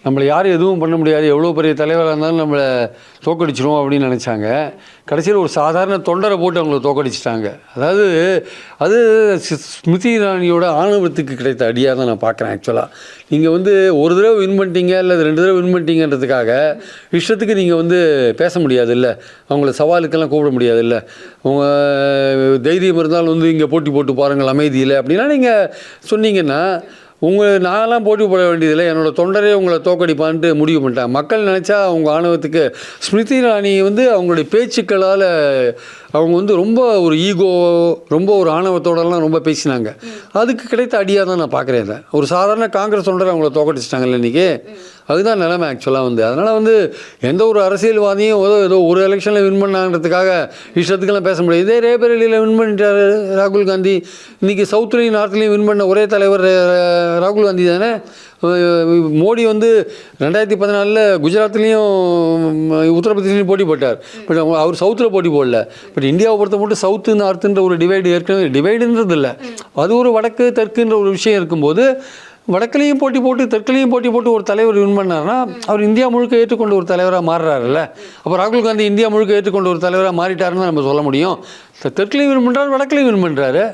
நம்மளை யாரும் எதுவும் பண்ண முடியாது. எவ்வளோ பெரிய தலைவராக இருந்தாலும் நம்மளை தோக்கடிச்சிடும் அப்படின்னு நினச்சாங்க. கடைசியில் ஒரு சாதாரண தொண்டரை போட்டு அவங்கள தோக்கடிச்சிட்டாங்க. அதாவது அது சி- ஸ்மிருதி இரானியோட ஆணவத்துக்கு கிடைத்த அடியாக தான் நான் பார்க்குறேன் ஆக்சுவலாக நீங்கள் வந்து ஒரு தடவை வின் பண்ணிட்டீங்க இல்லை ரெண்டு தடவை வின் பண்ணிட்டீங்கன்றதுக்காக இஷ்டத்துக்கு நீங்கள் வந்து பேச முடியாது இல்லை அவங்கள சவாலுக்கெல்லாம் கூப்பிட முடியாது இல்லை உங்கள் தைரியம் இருந்தாலும் வந்து இங்கே போட்டி போட்டு பாருங்கள் அமைதியில். அப்படின்னா நீங்கள் சொன்னீங்கன்னா உங்கள் நான்லாம் போட்டி போட வேண்டியதில்லை. என்னோட தொண்டரே உங்களை தோக்கடிப்பான்ட்டு முடிவு பண்ணிட்டாங்க. மக்கள் நினச்சா அவங்க ஆணவத்துக்கு ஸ்மிருதி இராணி வந்து அவங்களுடைய பேச்சுக்களால் அவங்க வந்து ரொம்ப ஒரு ஈகோ ரொம்ப ஒரு ஆணவத்தோடலாம் ரொம்ப பேசினாங்க. அதுக்கு கிடைத்த அடியாக தான் நான் பார்க்குறேன் இதை. ஒரு சாதாரண காங்கிரஸ் தொண்டரை அவங்கள தோக்கடிச்சிட்டாங்கல்ல இன்றைக்கி அதுதான் நிலைமை ஆக்சுவலாக வந்து. அதனால் வந்து எந்த ஒரு அரசியல்வாதியும் ஏதோ ஏதோ ஒரு எலெக்ஷனில் வின் பண்ணாங்கிறதுக்காக இஷ்டத்துக்கெல்லாம் பேச முடியாது. இதே ரேபரேலியில் வின் பண்ணிட்டார் ராகுல் காந்தி. இன்றைக்கி சவுத்துலேயும் நார்த்லேயும் வின் பண்ண ஒரே தலைவர் ராகுல் காந்தி தானே? மோடி வந்து ரெண்டாயிரத்தி பதினாலில் குஜராத்லேயும் உத்தரப்பிரதேசிலையும் போட்டி போட்டார். பட் அவர் சவுத்தில் போட்டி போடல. பட் இந்தியாவை பொறுத்த மட்டும் சவுத்து நார்த்துன்ற ஒரு டிவைடு ஏற்கனவே டிவைடுன்றது இல்லை. அது ஒரு வடக்கு தெற்குன்ற ஒரு விஷயம் இருக்கும்போது வடக்குலேயும் போட்டி போட்டு தெற்குலேயும் போட்டி போட்டு ஒரு தலைவர் வின் பண்ணார்னா அவர் இந்தியா முழுக்க ஏற்றுக்கொண்ட ஒரு தலைவராக மாறுறாருல்ல. அப்போ ராகுல் காந்தி இந்தியா முழுக்க ஏற்றுக்கொண்ட ஒரு தலைவராக மாறிட்டாருன்னு நம்ம சொல்ல முடியும். தெற்குலேயும் வின் பண்ணுறாரு வடக்குலேயும் வின் பண்ணுறாரு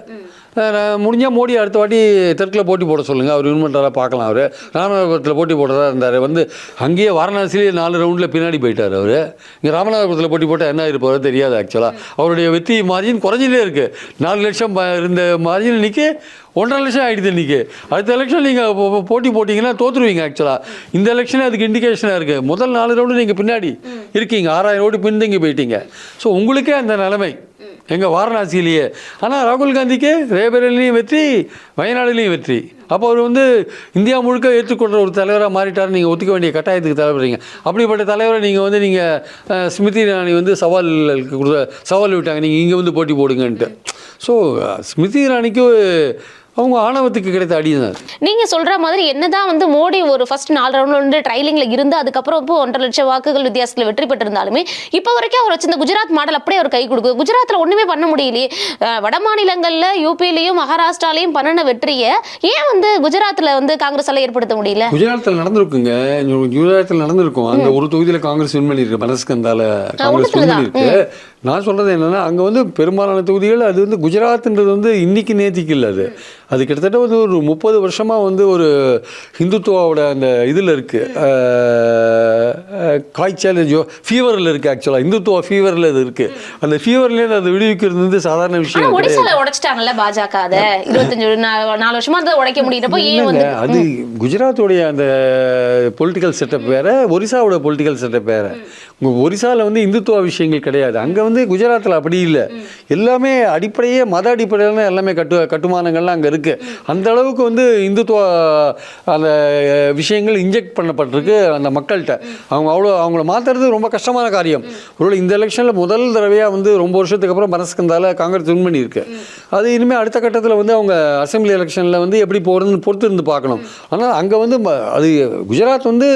முடிஞ்சால் மோடி அடுத்த வாட்டி தெற்கில் போட்டி போட சொல்லுங்கள் அவர் வின் பண்ணுறாரா பார்க்கலாம் அவர். ராமநாதபுரத்தில் போட்டி போடுறதா இருந்தார். வந்து அங்கேயே வாரணாசிலேயே நாலு ரவுண்டில் பின்னாடி போயிட்டார் அவர். இங்கே ராமநாதபுரத்தில் போட்டி போட்டால் என்ன இருப்பாரோ தெரியாது ஆக்சுவலாக அவருடைய வெற்றி மார்ஜின் குறைஞ்சிட்டே இருக்குது நாலு லட்சம் இருந்த மார்ஜின் இன்னைக்கு ஒன்றரை லட்சம் ஆகிடுது இன்றைக்கி அடுத்த எலெக்ஷன் நீங்கள் போட்டி போட்டிங்கன்னா தோற்றுருவீங்க ஆக்சுவலாக இந்த எலெக்ஷனே அதுக்கு இண்டிகேஷனாக இருக்குது முதல் நாலு ரவுண்டு நீங்கள் பின்னாடி இருக்கீங்க. ஆறாயிரம் ஓட்டு பின்தங்கி போயிட்டீங்க. ஸோ உங்களுக்கே அந்த நிலைமை. எங்கள் வாரணாசியிலேயே. ஆனால் ராகுல் காந்திக்கு ரேபரேலிலையும் வெற்றி வயநாடுலேயும் வெற்றி. அப்போ அவர் வந்து இந்தியா முழுக்க ஏற்றுக்கொண்ட ஒரு தலைவராக மாறிட்டார் நீங்கள் ஒத்துக்க வேண்டிய கட்டாயத்துக்கு தலைவரீங்க அப்படிப்பட்ட தலைவரை நீங்கள் வந்து நீங்கள் ஸ்மிருதி இரானி வந்து சவால் கொடுத்த சவால் விட்டாங்க. நீங்கள் இங்கே வந்து போட்டி போடுங்கன்ட்டு. ஸோ ஸ்மிருதி இரானிக்கு அவங்க ஆணவத்துக்கு கிடைத்த அடி தான் அது. நீங்க சொல்ற மாதிரி என்னதான் வந்து மோடி ஒரு ஃபர்ஸ்ட் நாலு ரவுண்ட்ல வந்து ட்ரைலிங்ல இருந்து அதுக்கப்புறம் இப்போ ஒன்றரை லட்சம் வாக்குகள் வித்தியாசத்துல வெற்றி பெற்றிருந்தாலுமே இப்போ வரைக்கும் அவர் வச்சிருந்த குஜராத் மாடல் அப்படியே அவர் கை கொடுக்குது. குஜராத்ல ஒண்ணுமே பண்ண முடியலையே. வட மாநிலங்கள்ல யூபிலையும் மகாராஷ்டிராலையும் பண்ணின வெற்றியை ஏன் வந்து குஜராத்ல வந்து காங்கிரஸால ஏற்படுத்த முடியல? குஜராத்தில் நடந்திருக்குங்க. குஜராத்தில் நடந்திருக்கும். அங்கே ஒரு தொகுதியில் காங்கிரஸ் வின் பண்ணியிருக்கு. பனஸ்கந்தால காங்கிரஸ் வின். பண்ணியிருக்கு. நான் சொல்கிறது என்னென்னா அங்கே வந்து பெரும்பாலான தொகுதிகள் அது வந்து குஜராத்ன்றது வந்து இன்னைக்கு நேத்திக்கு இல்லை அது. அது கிட்டத்தட்ட வந்து ஒரு முப்பது வருஷமாக வந்து ஒரு ஹிந்துத்துவாவோட அந்த இதில் இருக்குது காய்ச்சல் ஜோ ஃபீவரில் இருக்குது ஆக்சுவலாக இந்துத்துவா ஃபீவரில் இது இருக்குது அந்த ஃபீவர்லேருந்து அதை விடுவிக்கிறது வந்து சாதாரண விஷயம் உடைச்சிட்டாங்கல்ல பாஜக அத? இருபத்தஞ்சு நாலு வருஷமா அதை உடைக்க முடியறப்போ அது குஜராத்துடைய அந்த பொலிட்டிக்கல் செட்டப் வேற ஒரிசாவோட பொலிட்டிக்கல் செட்டப் வேற. ஒரிசால வந்து இந்துத்துவ விஷயங்கள் கிடையாது. அங்க வந்து வந்து குஜராத்தில் அப்படி இல்லை. எல்லாமே அடிப்படையே மத அடிப்படையில் தான் எல்லாமே கட்டு கட்டுமானங்கள்லாம் அங்கே இருக்குது அந்த அளவுக்கு வந்து இந்துத்துவ அந்த விஷயங்கள் இன்ஜெக்ட் பண்ணப்பட்டிருக்கு அந்த மக்கள்கிட்ட. அவங்க அவ்வளோ அவங்கள மாற்றுறது ரொம்ப கஷ்டமான காரியம். ஒருவேளை இந்த எலெக்ஷனில் முதல் தடவையாக வந்து ரொம்ப வருஷத்துக்கு அப்புறம் மனசுக்கு இருந்தால காங்கிரஸ் வின் பண்ணியிருக்கு. அது இனிமேல் அடுத்த கட்டத்தில் வந்து அவங்க அசெம்பிளி எலெக்ஷனில் வந்து எப்படி போகிறதுன்னு பொறுத்து இருந்து பார்க்கணும். ஆனால் அங்கே வந்து அது குஜராத் வந்து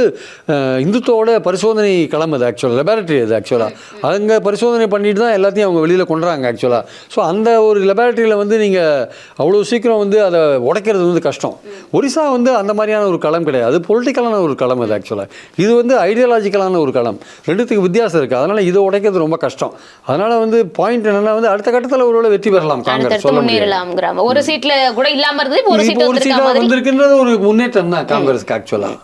அஹ், இந்துத்துவோட பரிசோதனை களம் அது ஆக்சுவலாக லெபார்ட்டரி அது ஆக்சுவலாக அங்கே பரிசோதனை பண்ணிட்டு தான் எல்லாத்தையும் அவங்க வெளியில் கொண்டுறாங்க ஆக்சுவலாக ஸோ அந்த ஒரு லெபார்ட்டரியில் வந்து நீங்கள் அவ்வளோ சீக்கிரம் வந்து அதை உடைக்கிறது வந்து கஷ்டம். ஒரிசா வந்து அந்த மாதிரியான ஒரு களம் கிடையாது. அது பொலிட்டிக்கலான ஒரு களம் அது ஆக்சுவலாக இது வந்து ஐடியாலஜிக்கலான ஒரு களம். ரெண்டுத்துக்கு வித்தியாசம் இருக்குது அதனால் இதை உடைக்கிறது ரொம்ப கஷ்டம். அதனால் வந்து பாயிண்ட் என்னென்னா வந்து அடுத்த கட்டத்தில் ஒருவேளை வெற்றி பெறலாம் காங்கிரஸ். முன்னேறலாம்ங்கிறாம ஒரு சீட்ல கூட இல்லாம இருந்தது ஒரு சீட் வந்திருக்குன்றது ஒரு முன்னேற்றம் தான் காங்கிரஸ்க்கு ஆக்சுவலாக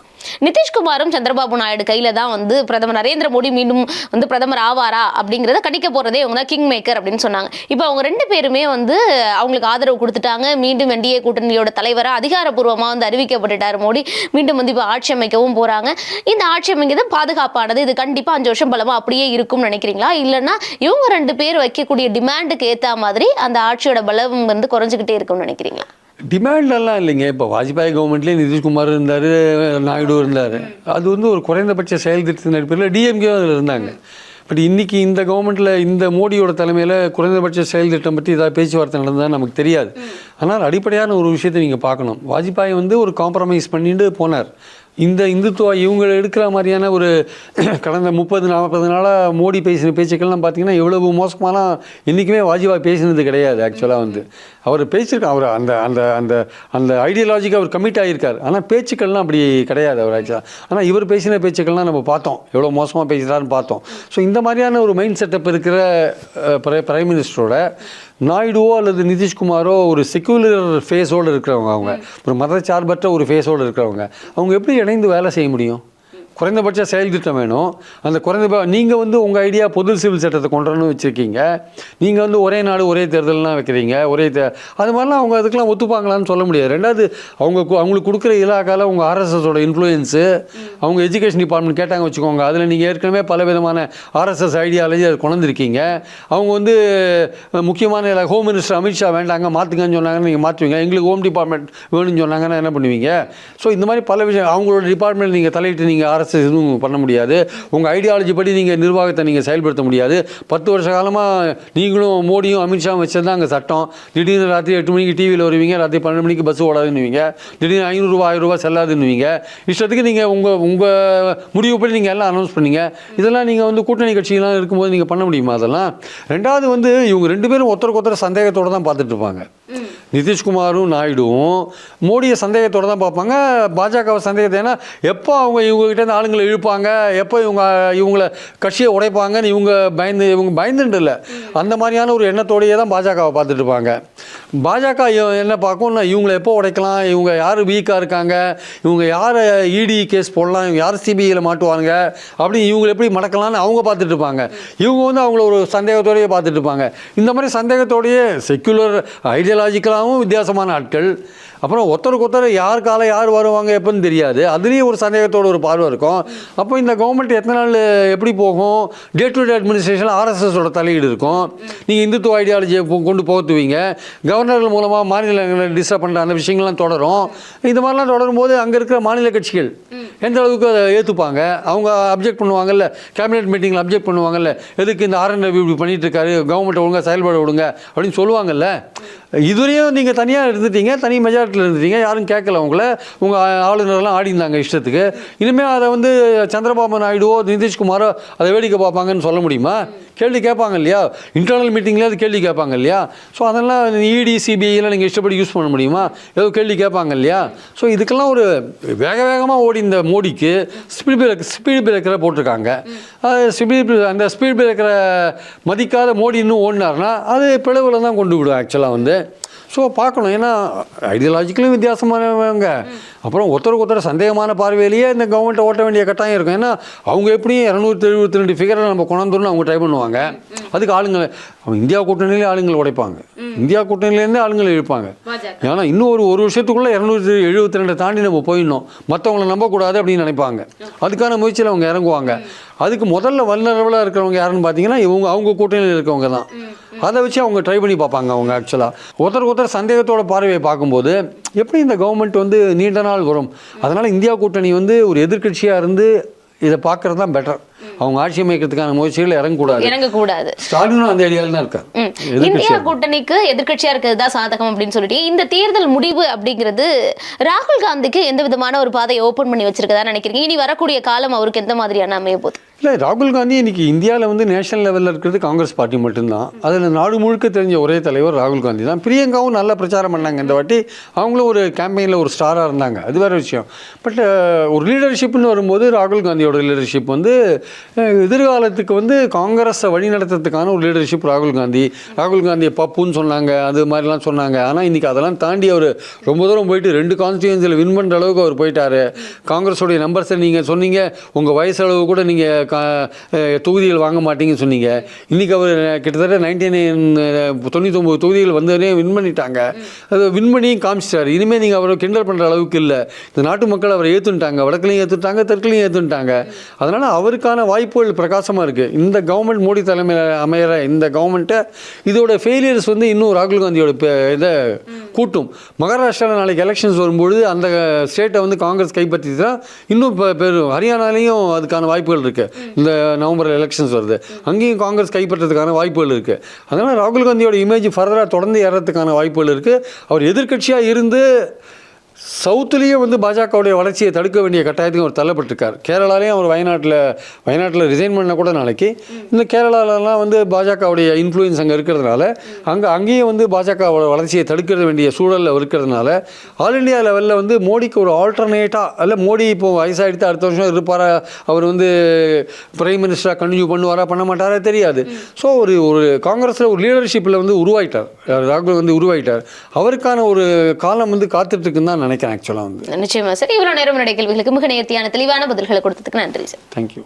நிதிஷ்குமாரும் சந்திரபாபு நாயுடு கையில தான் வந்து பிரதமர் நரேந்திர மோடி மீண்டும் வந்து பிரதமர் ஆவாரா அப்படிங்கிறத கணிக்க போறதே இவங்க தான் கிங் மேக்கர் அப்படின்னு சொன்னாங்க. இப்போ அவங்க ரெண்டு பேருமே வந்து அவங்களுக்கு ஆதரவு கொடுத்துட்டாங்க. மீண்டும் என்டிஏ கூட்டணியோட தலைவரா அதிகாரப்பூர்வமாக வந்து அறிவிக்கப்பட்டுட்டார் மோடி. மீண்டும் வந்து இப்போ ஆட்சி அமைக்கவும் போறாங்க. இந்த ஆட்சி அமைக்கிறது பாதுகாப்பானது. இது கண்டிப்பா அஞ்சு வருஷம் பலமா அப்படியே இருக்கும்னு நினைக்கிறீங்களா? இல்லைன்னா இவங்க ரெண்டு பேர் வைக்கக்கூடிய டிமாண்டுக்கு ஏற்ற மாதிரி அந்த ஆட்சியோட பலம் வந்து குறைஞ்சிக்கிட்டே இருக்கும்னு நினைக்கிறீங்களா? டிமாண்ட்லாம் இல்லைங்க. இப்போ வாஜ்பாய் கவர்மெண்ட்லேயே நிதிஷ்குமார் இருந்தார் நாயுடு இருந்தார். அது வந்து ஒரு குறைந்தபட்ச செயல் திட்டத்தின் அடிப்படையில் டிஎம்கே அதில் இருந்தாங்க. பட் இன்றைக்கி இந்த கவர்மெண்ட்டில் இந்த மோடியோட தலைமையில் குறைந்தபட்ச செயல் திட்டம் பற்றி ஏதாவது பேச்சுவார்த்தை நடந்தால் நமக்கு தெரியாது. ஆனால் அடிப்படையான ஒரு விஷயத்தை நீங்கள் பார்க்கணும். வாஜ்பாய் வந்து ஒரு காம்ப்ரமைஸ் பண்ணிட்டு போனார். இந்த இந்துத்துவா இவங்க எடுக்கிற மாதிரியான ஒரு கடந்த முப்பது நாற்பது நாளாக மோடி பேசின பேச்சுக்கள்லாம் பார்த்தீங்கன்னா எவ்வளவு மோசமான என்றைக்குமே வாஜ்பாய் பேசினது கிடையாது ஆக்சுவலாக வந்து. அவர் பேசியிருக்கார் அவர் அந்த அந்த அந்த அந்த ஐடியாலஜிக்கு அவர் கமிட் ஆகியிருக்கார் ஆனால் பேச்சுக்கள்லாம் அப்படி கிடையாது அவர் ஆக்சுவலாக ஆனால் இவர் பேசின பேச்சுக்கள்லாம் நம்ம பார்த்தோம். எவ்வளோ மோசமாக பேசுகிறாருன்னு பார்த்தோம். ஸோ இந்த மாதிரியான ஒரு மைண்ட் செட்டப் இருக்கிற பிரைம் மினிஸ்டரோட நாயுடுவோ அல்லது நிதிஷ்குமாரோ ஒரு செக்யூலர் ஃபேஸோடு இருக்கிறவங்க அவங்க. ஒரு மதச்சார்பற்ற ஒரு ஃபேஸோடு இருக்கிறவங்க. அவங்க எப்படி இணைந்து வேலை செய்ய முடியும்? குறைந்தபட்ச செயல் திட்டம் வேணும். அந்த குறைந்த நீங்கள் வந்து உங்கள் ஐடியா பொது சிவில் சட்டத்தை கொண்டு வரணும்னு வச்சுருக்கீங்க. நீங்கள் வந்து ஒரே நாடு ஒரே தேர்தல்லாம் வைக்கிறீங்க. ஒரே தே அது மாதிரிலாம் அவங்க அதுக்கெல்லாம் ஒத்துப்பாங்களான்னு சொல்ல முடியாது. ரெண்டாவது அவங்க கு- அவங்களுக்கு கொடுக்குற இலாக்கால உங்கள் ஆர்எஸ்எஸோட இன்ஃப்ளூயன்ஸு அவங்க எஜுகேஷன் டிபார்ட்மெண்ட் கேட்டாங்க வச்சுக்கோங்க. அதில் நீங்கள் ஏற்கனவே பல விதமான ஆர்எஸ்எஸ் ஐடியாலஜி அது கொண்டிருக்கீங்க அவங்க வந்து முக்கியமான முக்கியமான ஹோம் மினிஸ்டர் அமித்ஷா வேண்டாங்க மாற்றுங்கன்னு சொன்னாங்கன்னு நீங்கள் மாற்றுவீங்க எங்களுக்கு ஹோம் டிபார்ட்மெண்ட் வேணும்னு சொன்னாங்கன்னா என்ன பண்ணுவீங்க? ஸோ இந்த மாதிரி பல விஷயம் அவங்களோட டிபார்ட்மெண்ட் நீங்கள் தலையிட்டு நீங்கள் அரசு எதுவும் பண்ண முடியாது. உங்கள் ஐடியாலஜி படி நீங்கள் நிர்வாகத்தை நீங்கள் செயல்படுத்த முடியாது. பத்து வருஷ காலமாக நீங்களும் மோடியும் அமித்ஷாவும் வச்சது தான் அங்கே சட்டம். திடீர்னு ராத்திரி எட்டு மணிக்கு டிவியில் வருவீங்க ராத்திரி பன்னெண்டு மணிக்கு பஸ் ஓடாதுன்னுவீங்க. திடீர்னு ஐநூறுரூவா ஆயிரரூவா செல்லாதுன்னு செல்லாதுன்னுவீங்க. இஷ்டத்துக்கு நீங்கள் உங்கள் உங்கள் முடிவுப்படி நீங்கள் எல்லாம் அனௌன்ஸ் பண்ணீங்க. இதெல்லாம் நீங்கள் வந்து கூட்டணி கட்சியெல்லாம் இருக்கும்போது நீங்கள் பண்ண முடியுமா அதெல்லாம்? ரெண்டாவது வந்து இவங்க ரெண்டு பேரும் ஒருத்தருக்கு ஒருத்தர் சந்தேகத்தோடு தான் பார்த்துட்டு இருப்பாங்க. நிதிஷ்குமாரும் நாயுடுவும் மோடியை சந்தேகத்தோடு தான் பார்ப்பாங்க. பாஜகவை சந்தேகத்தை ஏன்னா எப்போ அவங்க இவங்ககிட்ட இருந்து ஆளுங்களை இழுப்பாங்க? எப்போ இவங்க இவங்கள கட்சியை உடைப்பாங்கன்னு இவங்க பயந்து இவங்க பயந்துட்டு இல்லை. அந்த மாதிரியான ஒரு எண்ணத்தோடையே தான் பாஜகவை பார்த்துட்டு இருப்பாங்க. பாஜக என்ன பார்க்கும்னா இவங்களை எப்போ உடைக்கலாம்? இவங்க யார் வீக்காக இருக்காங்க? இவங்க யார் இடி கேஸ் போடலாம்? இவங்க யார் சிபிஐயில் மாட்டுவாங்க அப்படின்னு இவங்களை எப்படி மடக்கலாம்னு அவங்க பார்த்துட்டு இருப்பாங்க. இவங்க வந்து அவங்கள ஒரு சந்தேகத்தோடையே பார்த்துட்டு இருப்பாங்க. இந்த மாதிரி சந்தேகத்தோடையே செக்யூலர் ஐடியா ஐடியாலஜிக்கலாகவும் வித்தியாசமான ஆட்கள். அப்புறம் ஒருத்தருக்கு ஒருத்தர் யார் காலம் யார் வருவாங்க எப்போன்னு தெரியாது. அதுலேயும் ஒரு சந்தேகத்தோட ஒரு பார்வை இருக்கும். அப்போ இந்த கவர்மெண்ட் எத்தனை நாள் எப்படி போகும்? டே டு டே அட்மினிஸ்ட்ரேஷன் ஆர்எஸ்எஸோட தலையீடு இருக்கும். நீங்கள் இந்துத்துவ ஐடியாலஜியை கொண்டு போத்துவீங்க. கவர்னர்கள் மூலமாக மாநிலங்களை டிஸ்டர்ப் பண்ணுற அந்த விஷயங்கள்லாம் தொடரும். இந்த மாதிரிலாம் தொடரும் போது அங்கே இருக்கிற மாநில கட்சிகள் எந்த அளவுக்கு அதை ஏற்றுப்பாங்க அவங்க அப்ஜெக்ட் பண்ணுவாங்கல்ல கேபினெட் மீட்டிங்கில் அப்ஜெக்ட் பண்ணுவாங்கல்ல எதுக்கு இந்த ஆர்என் ரவி இப்படி பண்ணிட்டு இருக்காரு? கவர்மெண்ட் ஒழுங்காக செயல்பட விடுங்க அப்படின்னு சொல்லுவாங்கல்ல. இதுவரையும் நீங்கள் தனியாக இருந்துட்டீங்க தனி மெஜாரிட்டியில் இருந்துட்டீங்க யாரும் கேட்கல உங்களை. உங்கள் ஆளுநர்லாம் ஆடி இருந்தாங்க இஷ்டத்துக்கு. இனிமேல் அதை வந்து சந்திரபாபு நாயுடுவோ நிதிஷ்குமாரோ அதை வேடிக்கை பார்ப்பாங்கன்னு சொல்ல முடியுமா? கேள்வி கேட்பாங்க இல்லையா? இன்டர்னல் மீட்டிங்லேயாவது கேள்வி கேட்பாங்க இல்லையா? ஸோ அதெல்லாம் E இடி சிபிஐலாம் நீங்கள் இஷ்டப்படி யூஸ் பண்ண முடியுமா? ஏதோ கேள்வி கேட்பாங்க இல்லையா? ஸோ இதுக்கெல்லாம் ஒரு வேக வேகமாக ஓடி இந்த மோடிக்கு ஸ்பீட் பிரேக் ஸ்பீட் பிரேக்கரை போட்டிருக்காங்க. ஸ்பீட் அந்த ஸ்பீட் பிரேக்கரை மதிக்காத மோடி இன்னும் ஓடினார்னா அது பிளவில் தான் கொண்டு விடும் ஆக்சுவலாக வந்து. ஸோ பார்க்கணும். ஏன்னா ஐடியாலஜிக்கலும் வித்தியாசமானவங்க. அப்புறம் ஒருத்தருக்கு ஒருத்தர் சந்தேகமான பார்வையிலேயே இந்த கவர்மெண்ட்டை ஓட்ட வேண்டிய கட்டாயம் இருக்கும். ஏன்னா அவங்க எப்படியும் இரநூத்தி எழுபத்தி ரெண்டு ஃபிகரை நம்ம கொண்டாந்துடணும் அவங்க ட்ரை பண்ணுவாங்க. அதுக்கு ஆளுங்க அவங்க இந்தியா கூட்டணியிலே ஆளுங்களை உடைப்பாங்க. இந்தியா கூட்டணியிலேருந்தே ஆளுங்களை இழுப்பாங்க. ஏன்னா இன்னும் ஒரு ஒரு வருஷத்துக்குள்ளே இரநூத்தி எழுபத்தி ரெண்டை தாண்டி நம்ம போயிடணும். மற்றவங்களை நம்பக்கூடாது அப்படின்னு நினைப்பாங்க. அதுக்கான முயற்சியில் அவங்க இறங்குவாங்க. அதுக்கு முதல்ல வல்னரபுளாக இருக்கிறவங்க யாருன்னு பார்த்தீங்கன்னா இவங்க அவங்க கூட்டணியில் இருக்கவங்க தான். அதை வச்சு அவங்க ட்ரை பண்ணி பார்ப்பாங்க அவங்க ஆக்சுவலாக ஒருத்தருக்கு ஒருத்தர் சந்தேகத்தோட பார்வையை பார்க்கும்போது எப்படி இந்த கவர்மெண்ட் வந்து நீண்ட நாள் வரும்? அதனால் இந்தியா கூட்டணி வந்து ஒரு எதிர்க்கட்சியாக இருந்து இதை பார்க்கறது தான் பெட்டர் அவங்க ஆட்சி அமைக்கிறதுக்கான முயற்சிகள் இறங்கக்கூடாது. இறங்கக்கூடாது. ஸ்டாலினும் அந்த ஐடியாவில் தான் இருக்கார். இந்தியா கூட்டணிக்கு எதிர்க்கட்சியா இருக்கிறது தான் சாதகம் அப்படின்னு சொல்லிட்டு இந்த தேர்தல் முடிவு அப்படிங்கிறது ராகுல் காந்திக்கு எந்த விதமான ஒரு பாதையை ஓபன் பண்ணி வச்சிருக்கதா நினைக்கிறீங்க? இனி வரக்கூடிய காலம் அவருக்கு எந்த மாதிரியான அமைய போகுது? இல்லை ராகுல் காந்தி இன்றைக்கி இந்தியாவில் வந்து நேஷனல் லெவலில் இருக்கிறது காங்கிரஸ் பார்ட்டி மட்டும்தான். அதில் நாடு முழுக்க தெரிஞ்ச ஒரே தலைவர் ராகுல் காந்தி தான். பிரியங்காவும் நல்லா பிரச்சாரம் பண்ணாங்க இந்த வாட்டி. அவங்களும் ஒரு கேம்பெயினில் ஒரு ஸ்டாராக இருந்தாங்க. அது வேறு விஷயம். பட் ஒரு லீடர்ஷிப்னு வரும்போது ராகுல் காந்தியோட லீடர்ஷிப் வந்து எதிர்காலத்துக்கு வந்து காங்கிரஸை வழிநடத்துறதுக்கான ஒரு லீடர்ஷிப் ராகுல் காந்தி. ராகுல் காந்தியை பப்புன்னு சொன்னாங்க அது மாதிரிலாம் சொன்னாங்க. ஆனால் இன்றைக்கி அதெல்லாம் தாண்டி அவர் ரொம்ப தூரம் போயிட்டு ரெண்டு கான்ஸ்டியூன்சியில் வின் பண்ணுற அளவுக்கு அவர் போயிட்டார். காங்கிரஸோடைய நம்பர்ஸை நீங்கள் சொன்னீங்க உங்கள் வயசளவு கூட நீங்கள் கா தொகுதிகள் வாங்க மாட்டீங்கன்னு சொன்னீங்க. இன்றைக்கி அவர் கிட்டத்தட்ட நைன்டி நைன் தொண்ணூத்தொம்பது தொகுதிகள் வந்தவரே வின் பண்ணிட்டாங்க. அது வின் பண்ணியும் காமிச்சிட்டாரு. இனிமேல் நீங்கள் அவரை கிண்டல் பண்ணுற அளவுக்கு இல்லை. இந்த நாட்டு மக்கள் அவரை ஏற்றுட்டாங்க வடக்குலையும் ஏற்றுட்டாங்க தெற்குலையும் ஏற்றுட்டாங்க அதனால் அவருக்கான வாய்ப்புகள் பிரகாசமாக இருக்குது இந்த கவர்மெண்ட் மோடி தலைமையில் அமையிற இந்த கவர்மெண்ட்டை இதோட ஃபெயிலியர்ஸ் வந்து இன்னும் ராகுல் காந்தியோட இதை கூட்டும். மகாராஷ்டிராவில் நாளைக்கு எலெக்ஷன்ஸ் வரும்பொழுது அந்த ஸ்டேட்டை வந்து காங்கிரஸ் கைப்பற்றிச்சுன்னா இன்னும் இப்போ பெரும் ஹரியானாலையும் அதுக்கான வாய்ப்புகள் இருக்குது இந்த நவம்பர் எலெக்ஷன்ஸ் வருது. அங்கேயும் காங்கிரஸ் கைப்பற்றதுக்கான வாய்ப்புகள் இருக்குது அதனால் ராகுல் காந்தியோட இமேஜ் ஃபர்தராக தொடர்ந்து ஏறத்துக்கான வாய்ப்புகள் இருக்குது அவர் எதிர்கட்சியாக இருந்து சவுத்துலேயும் வந்து பாஜகவுடைய வளர்ச்சியை தடுக்க வேண்டிய கட்டாயத்துக்கு அவர் தள்ளப்பட்டிருக்கார். கேரளாலேயும் அவர் வயநாட்டில் வயநாட்டில் ரிசைன் பண்ண கூட நாளைக்கு. இந்த கேரளாலலாம் வந்து பாஜகவுடைய இன்ஃப்ளூயன்ஸ் அங்கே இருக்கிறதுனால அங்கே அங்கேயும் வந்து பாஜகவோட வளர்ச்சியை தடுக்க வேண்டிய சூழலில் இருக்கிறதுனால ஆல் இண்டியா லெவலில் வந்து மோடிக்கு ஒரு ஆல்டர்னேட்டாக அல்ல மோடி இப்போ வயசாகிடுத்து அடுத்த வருஷம் இருப்பாரா அவர் வந்து பிரைம் மினிஸ்டராக கண்டினியூ பண்ணுவாரா பண்ண மாட்டாரா தெரியாது. ஸோ ஒரு ஒரு காங்கிரஸில் ஒரு லீடர்ஷிப்பில் வந்து உருவாயிட்டார். ராகுல் வந்து உருவாயிட்டார். அவருக்கான ஒரு காலம் வந்து காத்துட்டு இருக்குன்னு நினைக்கிறேன் ஆக்சுவலாக வந்து. நிச்சயமா சார். இவ்வளவு நேரம் கேள்விகளுக்கு மிக நேர்த்தியான தெளிவான பதில்களை கொடுத்ததுக்கு நன்றி சார். தேங்க்யூ